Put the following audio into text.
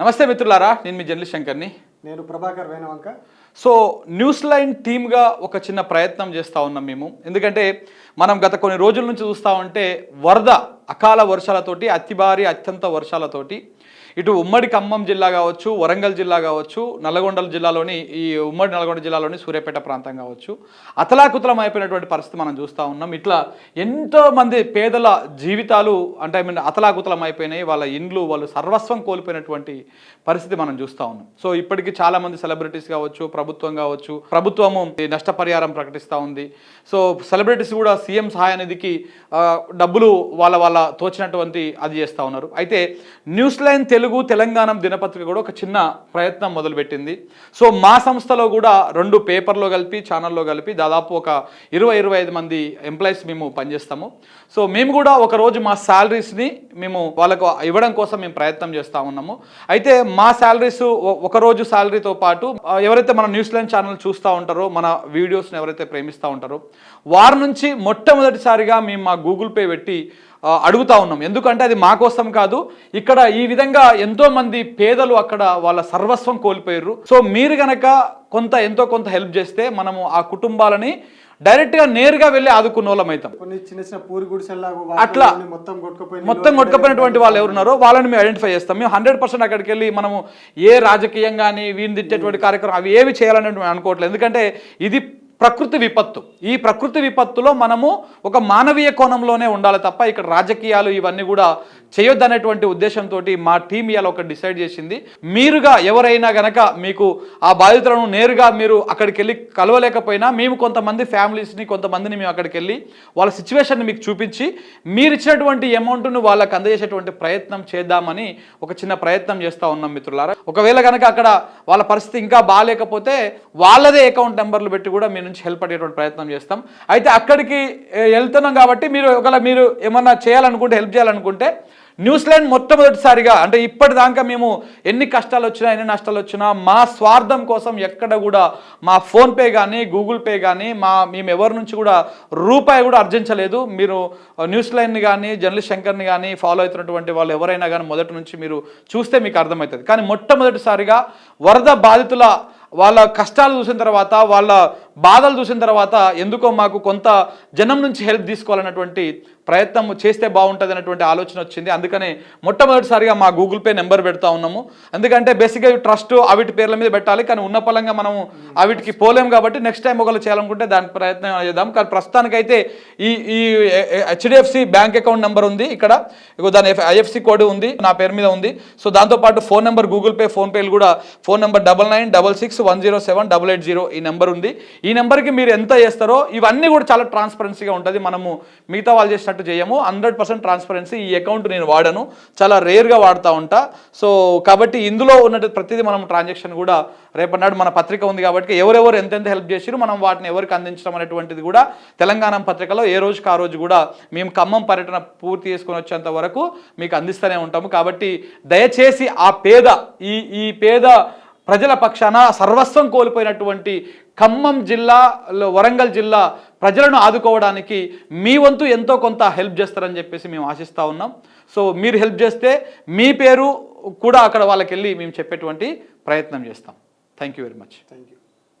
నమస్తే మిత్రులారా నేను మీ జర్నలిస్ట్ శంకర్ని. నేను Prabhakar Venavanka. So news line టీమ్గా ఒక చిన్న ప్రయత్నం చేస్తూ ఉన్నాం మేము. ఎందుకంటే మనం గత కొన్ని రోజుల నుంచి చూస్తూ ఉంటే వరద అకాల వర్షాలతోటి అతి భారీ అత్యంత వర్షాలతోటి ఇటు ఉమ్మడి ఖమ్మం జిల్లా కావచ్చు వరంగల్ జిల్లా కావచ్చు నల్గొండల జిల్లాలోని ఈ ఉమ్మడి నల్గొండ జిల్లాలోని సూర్యాపేట ప్రాంతం కావచ్చు. అతలాకుతలం అయిపోయినటువంటి పరిస్థితి మనం చూస్తూ ఉన్నాం. ఇట్లా ఎంతో మంది పేదల జీవితాలు అంటే ఐ మీన్ అతలాకుతలం అయిపోయినాయి వాళ్ళ ఇండ్లు వాళ్ళు సర్వస్వం కోల్పోయినటువంటి పరిస్థితి మనం చూస్తూ ఉన్నాం. సో ఇప్పటికీ చాలా మంది సెలబ్రిటీస్ కావచ్చు ప్రభుత్వం కావచ్చు ప్రభుత్వము నష్టపరిహారం ప్రకటిస్తూ ఉంది. సో సెలబ్రిటీస్ కూడా సీఎం సహాయ నిధికి డబ్బులు వాళ్ళ వాళ్ళ తోచినటువంటి అది చేస్తూ ఉన్నారు. అయితే న్యూస్ లైన్ తెలుగు తెలంగాణ దినపత్రిక కూడా ఒక చిన్న ప్రయత్నం మొదలుపెట్టింది. సో మా సంస్థలో కూడా రెండు పేపర్లో కలిపి ఛానల్లో కలిపి దాదాపు ఒక ఇరవై ఇరవై ఐదు మంది ఎంప్లాయీస్ మేము పనిచేస్తాము. సో మేము కూడా ఒకరోజు మా శాలరీస్ని మేము వాళ్ళకు ఇవ్వడం కోసం మేము ప్రయత్నం చేస్తూ ఉన్నాము. అయితే మా శాలరీస్ ఒక రోజు శాలరీతో పాటు ఎవరైతే మన న్యూస్ ఛానల్ చూస్తూ ఉంటారో మన వీడియోస్ని ఎవరైతే ప్రేమిస్తూ ఉంటారో వారి నుంచి మొట్టమొదటిసారిగా మేము మా గూగుల్ పే పెట్టి అడుగుతా ఉన్నాం. ఎందుకంటే అది మా కోసం కాదు ఇక్కడ ఈ విధంగా ఎంతో మంది పేదలు అక్కడ వాళ్ళ సర్వస్వం కోల్పోయారు సో మీరు గనక కొంత ఎంతో కొంత హెల్ప్ చేస్తే మనము ఆ కుటుంబాలని డైరెక్ట్గా నేరుగా వెళ్ళి ఆదుకున్న వాళ్ళం అవుతాం. చిన్న చిన్న పూరి అట్లా. మొత్తం మొత్తం కొట్టుకుపోయినటువంటి వాళ్ళు ఎవరున్నారో వాళ్ళని మేము ఐడెంటిఫై చేస్తాం. మేము హండ్రెడ్ పర్సెంట్ అక్కడికి వెళ్ళి మనము ఏ రాజకీయం కానీ వీని తిట్టేటువంటి కార్యక్రమం అవి ఏవి చేయాలని అనుకోవట్లేదు. ఎందుకంటే ఇది ప్రకృతి విపత్తు. ఈ ప్రకృతి విపత్తులో మనము ఒక మానవీయ కోణంలోనే ఉండాలి తప్ప ఇక్కడ రాజకీయాలు ఇవన్నీ కూడా చేయొద్దనేటువంటి ఉద్దేశంతో మా టీం ఇవాళ ఒక డిసైడ్ చేసింది. మీరుగా ఎవరైనా గనక మీకు ఆ బాధితులను నేరుగా మీరు అక్కడికి వెళ్ళి కలవలేకపోయినా మేము కొంతమంది ఫ్యామిలీస్ని కొంతమందిని మేము అక్కడికి వెళ్ళి వాళ్ళ సిచ్యువేషన్ని మీకు చూపించి మీరు ఇచ్చినటువంటి అమౌంట్ను వాళ్ళకి అందజేసేటువంటి ప్రయత్నం చేద్దామని ఒక చిన్న ప్రయత్నం చేస్తూ ఉన్నాం మిత్రులారా. ఒకవేళ కనుక అక్కడ వాళ్ళ పరిస్థితి ఇంకా బాగాలేకపోతే వాళ్ళదే అకౌంట్ నెంబర్లు పెట్టి కూడా మీరు నుంచి హెల్ప్ అయ్యేటువంటి ప్రయత్నం చేస్తాం. అయితే అక్కడికి వెళ్తున్నాం కాబట్టి మీరు ఒకవేళ మీరు ఏమన్నా చేయాలనుకుంటే హెల్ప్ చేయాలనుకుంటే న్యూస్ లైన్ మొట్టమొదటిసారిగా అంటే ఇప్పటిదాకా మేము ఎన్ని కష్టాలు వచ్చినా ఎన్ని నష్టాలు వచ్చినా మా స్వార్థం కోసం ఎక్కడ కూడా మా ఫోన్పే కానీ గూగుల్ పే కానీ మా మేము ఎవరి నుంచి కూడా రూపాయి కూడా అర్జించలేదు మీరు న్యూస్ లైన్ని కానీ జర్నలిస్ట్ శంకర్ని కానీ ఫాలో అవుతున్నటువంటి వాళ్ళు ఎవరైనా కానీ మొదటి నుంచి మీరు చూస్తే మీకు అర్థమవుతుంది. కానీ మొట్టమొదటిసారిగా వరద బాధితుల వాళ్ళ కష్టాలు చూసిన తర్వాత వాళ్ళ బాధలు చూసిన తర్వాత ఎందుకో మాకు కొంత జనం నుంచి హెల్ప్ తీసుకోవాలన్నటువంటి ప్రయత్నం చేస్తే బాగుంటుంది అన్నటువంటి ఆలోచన వచ్చింది. అందుకనే మొట్టమొదటిసారిగా మా గూగుల్ పే నెంబర్ పెడతా ఉన్నాము. ఎందుకంటే బేసిక్గా ట్రస్ట్ అవిటి పేర్ల మీద పెట్టాలి. కానీ ఉన్న పలంగా మనము అవిటికి పోలేం కాబట్టి నెక్స్ట్ టైం ఒకళ్ళు చేయాలనుకుంటే దాని ప్రయత్నం చేద్దాం. కానీ ప్రస్తుతానికైతే ఈ ఈ హెచ్డిఎఫ్సి బ్యాంక్ అకౌంట్ నెంబర్ ఉంది ఇక్కడ. దాని ఐఎఫ్సి కోడ్ ఉంది. నా పేరు మీద ఉంది. సో దాంతోపాటు ఫోన్ నెంబర్ గూగుల్ పే ఫోన్పేలు కూడా phone number double nine double six one zero seven double eight zero ఈ నెంబర్ ఉంది. ఈ నెంబర్కి మీరు ఎంత చేస్తారో ఇవన్నీ కూడా చాలా ట్రాన్స్పరెన్సీగా ఉంటుంది. మనము మిగతా వాళ్ళు చేసినట్టు చేయము. హండ్రెడ్ పర్సెంట్ ట్రాన్స్పరెన్సీ ఈ అకౌంట్ నేను వాడను. చాలా రేర్గా వాడుతూ ఉంటా. సో కాబట్టి ఇందులో ఉన్నట్టు ప్రతిదీ మనం ట్రాన్సాక్షన్ కూడా రేపన్నాడు మన పత్రిక ఉంది కాబట్టి ఎవరెవరు ఎంతెంత హెల్ప్ చేసిరు మనం వాటిని ఎవరికి అందించడం అనేటువంటిది కూడా తెలంగాణ పత్రికలో ఏ రోజుకి ఆ రోజు కూడా మేము ఖమ్మం పర్యటన పూర్తి చేసుకొని వచ్చేంత వరకు మీకు అందిస్తూనే ఉంటాము. కాబట్టి దయచేసి ఆ పేద ఈ ఈ పేద ప్రజల పక్షాన సర్వస్వం కోల్పోయినటువంటి ఖమ్మం జిల్లాలో వరంగల్ జిల్లా ప్రజలను ఆదుకోవడానికి మీ వంతు ఎంతో కొంత హెల్ప్ చేస్తారని చెప్పేసి మేము ఆశిస్తూ ఉన్నాం. సో మీరు హెల్ప్ చేస్తే మీ పేరు కూడా అక్కడ వాళ్ళకి వెళ్ళి మేము చెప్పేటువంటి ప్రయత్నం చేస్తాం. Thank you very much. Thank you.